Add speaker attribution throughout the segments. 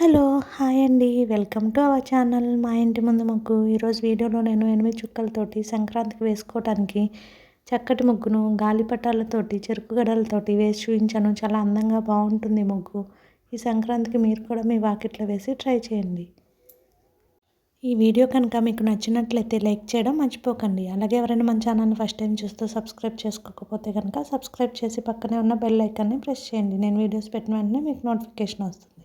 Speaker 1: Hello hi అండి. Welcome to our channel. మా ఇంటి ముందు ముగ్గు ఈరోజు వీడియోలో నేను ఎనిమిది చుక్కలతోటి సంక్రాంతికి వేసుకోవడానికి చక్కటి ముగ్గును గాలిపటాలతోటి చెరుకు గడలతోటి వేసి చూపించాను. చాలా అందంగా బాగుంటుంది ముగ్గు. ఈ సంక్రాంతికి మీరు కూడా మీ వాకిట్లో వేసి ట్రై చేయండి. ఈ వీడియో కనుక మీకు నచ్చినట్లయితే లైక్ చేయడం మర్చిపోకండి. అలాగే ఎవరైనా మన ఛానల్ని ఫస్ట్ టైం చూస్తూ సబ్స్క్రైబ్ చేసుకోకపోతే కనుక సబ్స్క్రైబ్ చేసి పక్కనే ఉన్న బెల్ ఐకాన్ని ప్రెస్ చేయండి. నేను వీడియోస్ పెట్టిన వెంటనే మీకు నోటిఫికేషన్ వస్తుంది.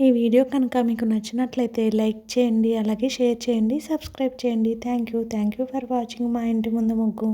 Speaker 1: ఈ వీడియో కనుక మీకు నచ్చినట్లయితే లైక్ చేయండి అలాగే షేర్ చేయండి సబ్స్క్రైబ్ చేయండి. Thank you. Thank you for watching మా ఇంటి ముందు ముగ్గు.